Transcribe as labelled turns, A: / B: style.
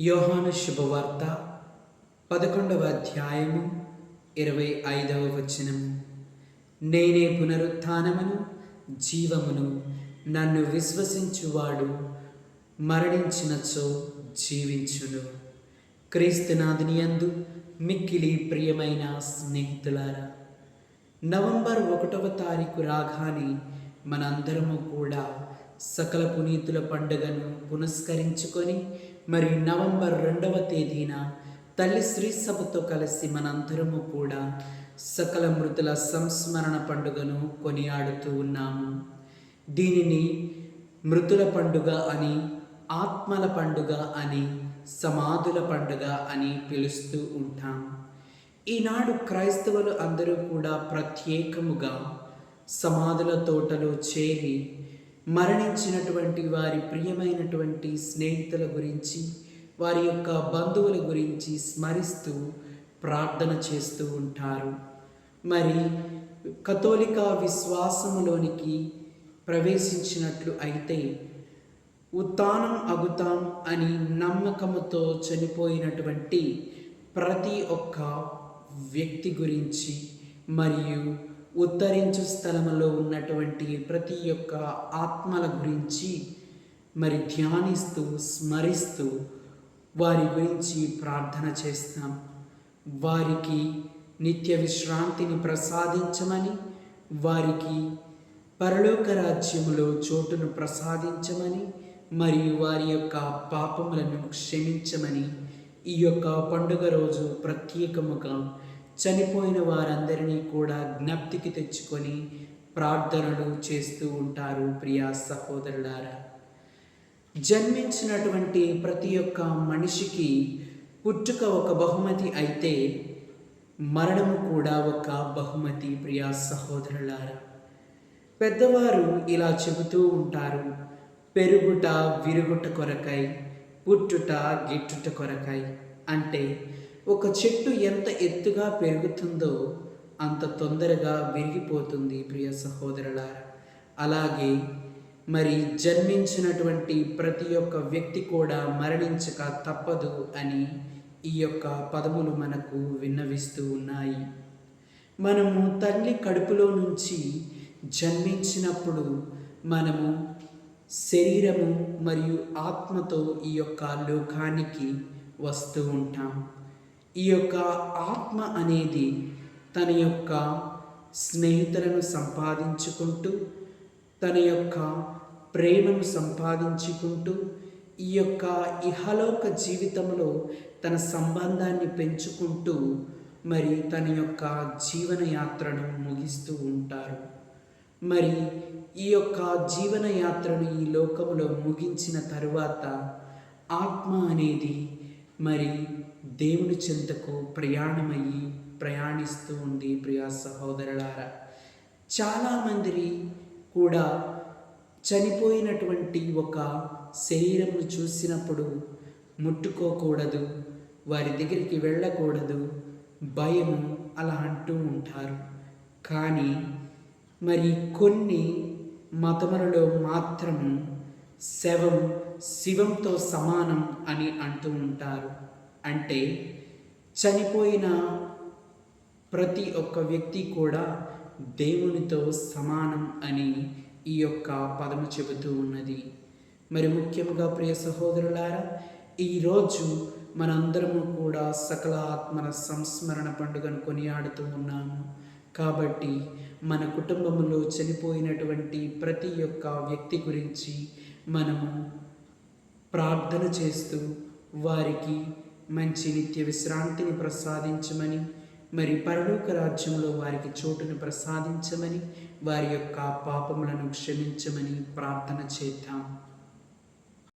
A: యోహాను శుభవార్త పదకొండవ అధ్యాయము ఇరవై ఐదవ వచనము. నేనే పునరుత్నమును జీవమును నన్ను విశ్వసించువాడు మరణించినచో జీవించును. క్రీస్తునాథుని యందు మిక్కిలి ప్రియమైన స్నేహితులారా నవంబర్ ఒకటవ తారీఖు రాగానే మనందరము కూడా సకల పునీతుల పండుగను పునస్కరించుకొని మరి నవంబర్ రెండవ తేదీన తల్లి శ్రీ సభతో కలిసి మనందరము కూడా సకల మృతుల సంస్మరణ పండుగను కొనియాడుతూ ఉన్నాము. దీనిని మృతుల పండుగ అని ఆత్మల పండుగ అని సమాధుల పండుగ అని పిలుస్తూ ఉంటాం. ఈనాడు క్రైస్తవులు అందరూ కూడా ప్రత్యేకముగా సమాధుల తోటలో చేరి మరణించినటువంటి వారి ప్రియమైనటువంటి స్నేహితుల గురించి వారి యొక్క బంధువుల గురించి స్మరిస్తూ ప్రార్థన చేస్తూ ఉంటారు. మరి కథోలిక విశ్వాసములోనికి ప్రవేశించినట్లు అయితే ఉత్తానం అగుతాం అని నమ్మకముతో చనిపోయినటువంటి ప్రతి ఒక్క వ్యక్తి గురించి మరియు ఉత్తరించు స్థలములో ఉన్నటువంటి ప్రతి ఒక్క ఆత్మల గురించి మరి ధ్యానిస్తూ స్మరిస్తూ వారి గురించి ప్రార్థన చేస్తాం. వారికి నిత్య విశ్రాంతిని ప్రసాదించమని వారికి పరలోక రాజ్యములో చోటును ప్రసాదించమని మరియు వారి యొక్క పాపములను క్షమించమని ఈ యొక్క పండుగ రోజు ప్రత్యేకముగా చనిపోయిన వారందరినీ కూడా జ్ఞప్తికి తెచ్చుకొని ప్రార్థనలు చేస్తూ ఉంటారు ప్రియా సహోదరులారా. జన్మించినటువంటి ప్రతి ఒక్క మనిషికి పుట్టుక ఒక బహుమతి అయితే మరణము కూడా ఒక బహుమతి ప్రియా సహోదరులారా. పెద్దవారు ఇలా చెబుతూ ఉంటారు పెరుగుట విరుగుట కొరకై పుట్టుట గిట్టుట కొరకై అంటే ఒక చెట్టు ఎంత ఎత్తుగా పెరుగుతుందో అంత తొందరగా విరిగిపోతుంది ప్రియ సహోదరులారా. అలాగే మరి జన్మించినటువంటి ప్రతి ఒక్క వ్యక్తి కూడా మరణించక తప్పదు అని ఈ యొక్క పదములు మనకు విన్నవిస్తూ ఉన్నాయి. మనము తల్లి కడుపులో నుంచి జన్మించినప్పుడు మనము శరీరము మరియు ఆత్మతో ఈ యొక్క లోకానికి వస్తూ ఉంటాం. ఈ యొక్క ఆత్మ అనేది తన యొక్క స్నేహితులను సంపాదించుకుంటూ తన యొక్క ప్రేమను సంపాదించుకుంటూ ఈ యొక్క ఇహలోక జీవితంలో తన సంబంధాన్ని పెంచుకుంటూ మరి తన యొక్క జీవన యాత్రను ముగిస్తూ ఉంటారు. మరి ఈ యొక్క జీవన యాత్రను ఈ లోకంలో ముగించిన తరువాత ఆత్మ అనేది మరి దేవుని చెంతకు ప్రయాణమయ్యి ప్రయాణిస్తూ ఉంది ప్రియా సహోదరులారా. చాలామంది కూడా చనిపోయినటువంటి ఒక శరీరమును చూసినప్పుడు ముట్టుకోకూడదు వారి దగ్గరికి వెళ్ళకూడదు భయము అలా అంటూ ఉంటారు. కానీ మరి కొన్ని మతములలో మాత్రము శవం శివంతో సమానం అని అంటూ ఉంటారు. అంటే చనిపోయిన ప్రతి ఒక్క వ్యక్తి కూడా దేవునితో సమానం అని ఈ యొక్క పదము చెబుతూ ఉన్నది. మరి ముఖ్యంగా ప్రియ సహోదరులారా ఈరోజు మనందరము కూడా సకల ఆత్మల సంస్మరణ పండుగను కొనియాడుతూ ఉన్నాము. కాబట్టి మన కుటుంబంలో చనిపోయినటువంటి ప్రతి ఒక్క వ్యక్తి గురించి మనము ప్రార్థన చేస్తూ వారికి మంచి నిత్య విశ్రాంతిని ప్రసాదించమని మరి పరలోక రాజ్యంలో వారికి చోటును ప్రసాదించమని వారి యొక్క పాపములను క్షమించమని ప్రార్థన చేద్దాం.